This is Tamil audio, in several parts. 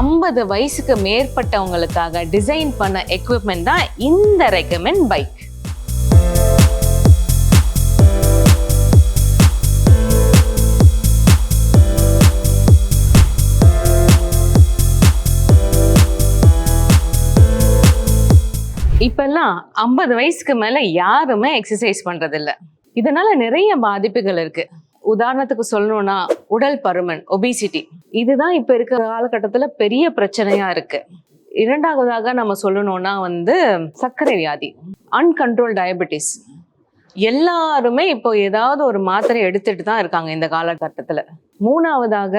ஐம்பது வயசுக்கு மேற்பட்டவங்களுக்காக டிசைன் பண்ண எக்யூப்மெண்ட் தான் இந்த ரெக்கமெண்ட் பைக் இப்பெல்லாம் ஐம்பது வயசுக்கு மேல யாருமே எக்ஸசைஸ் பண்றதில்ல. இதனால நிறைய பாதிப்புகள் இருக்கு. உதாரணத்துக்கு சொல்லணும்னா உடல் பருமன் ஒபிசிட்டி இதுதான் இப்ப இருக்கிற காலகட்டத்துல பெரிய பிரச்சனையா இருக்கு. இரண்டாவதாக நம்ம சொல்லணும்னா வந்து சர்க்கரை வியாதி அன்கண்ட்ரோல் டயபெட்டிஸ் எல்லாருமே இப்போ ஏதாவது ஒரு மாத்திரை எடுத்துட்டு தான் இருக்காங்க இந்த காலகட்டத்துல. மூணாவதாக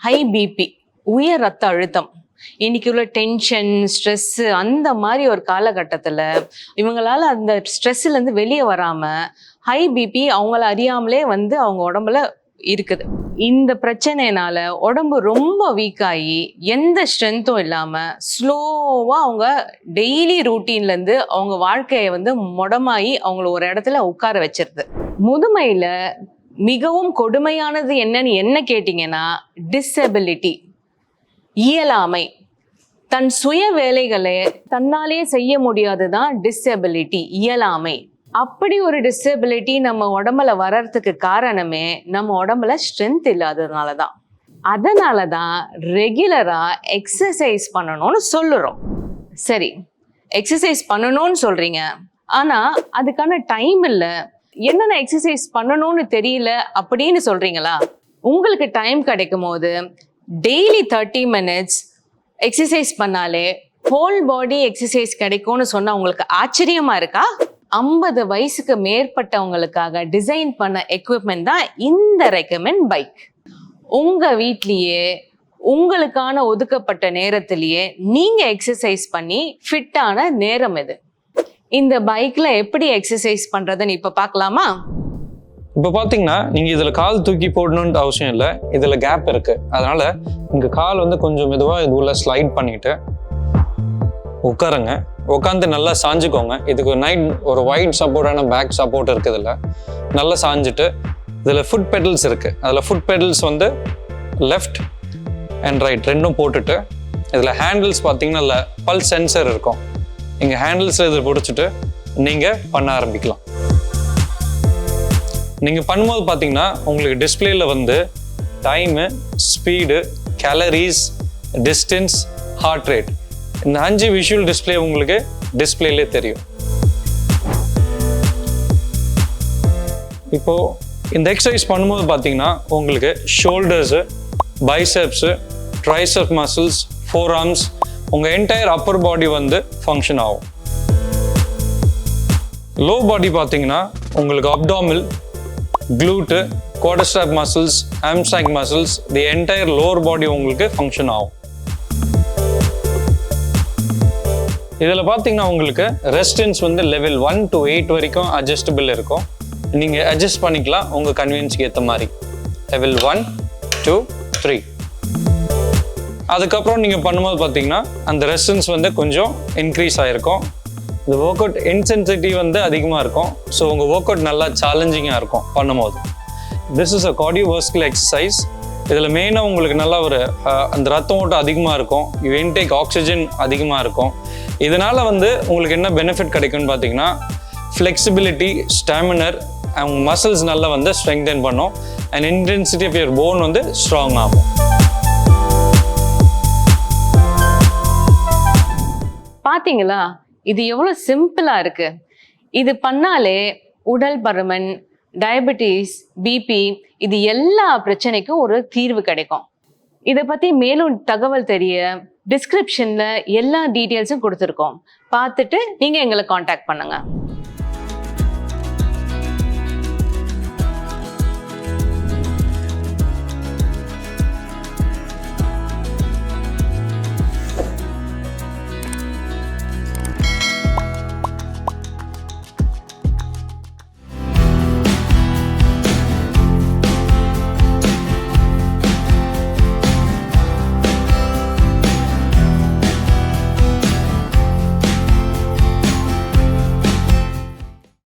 ஹை பிபி உயர் ரத்த அழுத்தம். இன்னைக்கு உள்ள டென்ஷன் ஸ்ட்ரெஸ் அந்த மாதிரி ஒரு காலகட்டத்தில் இவங்களால அந்த ஸ்ட்ரெஸ்ல இருந்து வெளியே வராம ஹை பிபி அவங்கள அறியாமலே வந்து அவங்க உடம்புல இருக்குது. இந்த பிரச்சனைனால உடம்பு ரொம்ப வீக் ஆகி எந்த ஸ்ட்ரென்த்தும் இல்லாமல் ஸ்லோவாக அவங்க டெய்லி ரூட்டீன்லேருந்து அவங்க வாழ்க்கையை வந்து முடமாயி அவங்கள ஒரு இடத்துல உட்கார வச்சிருது. முதுமையில் மிகவும் கொடுமையானது என்னன்னு என்ன கேட்டிங்கன்னா டிசபிலிட்டி இயலாமை. தன் சுய வேலைகளை தன்னாலே செய்ய முடியாதுதான் டிசபிலிட்டி இயலாமை. அப்படி ஒரு டிசபிலிட்டி நம்ம உடம்புல வர்றதுக்கு காரணமே நம்ம உடம்புல ஸ்ட்ரென்த் இல்லாததுனால தான் அதனால தான் ரெகுலராக எக்ஸசைஸ் பண்ணணும்னு சொல்லுறோம். சரி எக்ஸசைஸ் பண்ணணும்னு சொல்றீங்க. ஆனால் அதுக்கான டைம் இல்லை. என்னென்ன எக்ஸசைஸ் பண்ணணும்னு தெரியல அப்படின்னு சொல்றீங்களா? உங்களுக்கு டைம் கிடைக்கும் போது டெய்லி தேர்ட்டி மினிட்ஸ் எக்ஸசைஸ் பண்ணாலே ஹோல் பாடி எக்ஸசைஸ் கிடைக்கும்னு சொன்னால் உங்களுக்கு ஆச்சரியமாக இருக்கா? ஐம்பது வயசுக்கு மேற்பட்டவங்களுக்காக டிசைன் பண்ண எக்யூப்மெண்ட் தான் இந்த ரெக்கமெண்ட் பைக் உங்க வீட்லேயே உங்களுக்கான ஒதுக்கப்பட்ட நேரத்திலேயே நீங்க எக்ஸசைஸ் பண்ணி ஃபிட்டான நேரம் இது இந்த பைக்ல எப்படி எக்ஸசைஸ் பண்றதுன்னு இப்ப பார்க்கலாமா? இப்போ பார்த்தீங்கன்னா நீங்கள் இதில் கால் தூக்கி போடணுன்ட்டு அவசியம் இல்லை. இதில் கேப் இருக்குது அதனால இங்கே கால் வந்து கொஞ்சம் மெதுவாக இது உள்ள ஸ்லைட் பண்ணிட்டு உட்காருங்க. உட்காந்து நல்லா சாஞ்சுக்கோங்க. இதுக்கு நைட் ஒரு ஒயிட் சப்போர்ட்டான பேக் சப்போர்ட் இருக்குதுல்ல. நல்லா சாஞ்சிட்டு இதில் ஃபுட் பெடல்ஸ் இருக்குது அதில் ஃபுட் பெடல்ஸ் வந்து லெஃப்ட் அண்ட் ரைட் ரெண்டும் போட்டுட்டு இதில் ஹேண்டில்ஸ் பார்த்தீங்கன்னா பல் சென்சர் இருக்கும். இங்கே ஹேண்டில்ஸில் இதில் பிடிச்சிட்டு நீங்கள் பண்ண ஆரம்பிக்கலாம். நீங்கள் பண்ணும்போது பார்த்தீங்கன்னா உங்களுக்கு டிஸ்பிளேயில் வந்து time speed calories distance heart rate இந்த அஞ்சு விஷுவல் டிஸ்ப்ளே உங்களுக்கு டிஸ்பிளேலே தெரியும். இப்போ இந்த எக்ஸசைஸ் பண்ணும்போது பார்த்தீங்கன்னா உங்களுக்கு shoulders biceps triceps muscles forearms உங்கள் என்டையர் அப்பர் பாடி வந்து ஃபங்க்ஷன் ஆகும். லோ பாடி பார்த்தீங்கன்னா உங்களுக்கு அப்டாமில் glute கோடஸ்டாப் muscles hamstring muscles the entire lower body உங்களுக்கு ஃபங்க்ஷன் ஆகும். இதில் பார்த்தீங்கன்னா உங்களுக்கு ரெஸ்டன்ஸ் வந்து லெவல் ஒன் டு எயிட் வரைக்கும் அட்ஜஸ்டபிள் இருக்கும். நீங்கள் அட்ஜஸ்ட் பண்ணிக்கலாம் உங்கள் கன்வீனியன்ஸ்க்கு ஏற்ற மாதிரி. லெவல் ஒன் டூ த்ரீ அதுக்கப்புறம் நீங்கள் பண்ணும்போது பார்த்தீங்கன்னா அந்த ரெஸ்டன்ஸ் வந்து கொஞ்சம் இன்க்ரீஸ் ஆகிருக்கும் இந்த ஒர்க் அவுட் இன்சென்சிட்டி வந்து அதிகமாக இருக்கும். ஸோ உங்கள் ஒர்க் அவுட் நல்லா சேலஞ்சிங்காக இருக்கும் பண்ணும்போது. This is a cardiovascular exercise இதில் மெயினாக உங்களுக்கு நல்லா ஒரு அந்த ரத்தம் ஓட்டம் அதிகமாக இருக்கும். இன்டேக் ஆக்சிஜன் அதிகமாக இருக்கும். இதனால் வந்து உங்களுக்கு என்ன பெனிஃபிட் கிடைக்கும்னு பார்த்தீங்கன்னா ஃப்ளெக்சிபிலிட்டி ஸ்டாமினர் அவங்க மசில்ஸ் நல்லா வந்து ஸ்ட்ரெங்தன் பண்ணும். And intensity of your bone வந்து ஸ்ட்ராங் ஆகும். பார்த்தீங்களா இது எவ்வளோ சிம்பிளாக இருக்குது இது பண்ணாலே உடல் பருமன் டயபெட்டிஸ் பிபி இது எல்லா பிரச்சனைக்கும் ஒரு தீர்வு கிடைக்கும். இதை பற்றி மேலும் தகவல் தெரிய டிஸ்கிரிப்ஷனில் எல்லா டீட்டெயில்ஸும் கொடுத்துருக்கோம். பார்த்துட்டு நீங்கள் எங்களை காண்டாக்ட் பண்ணுங்கள்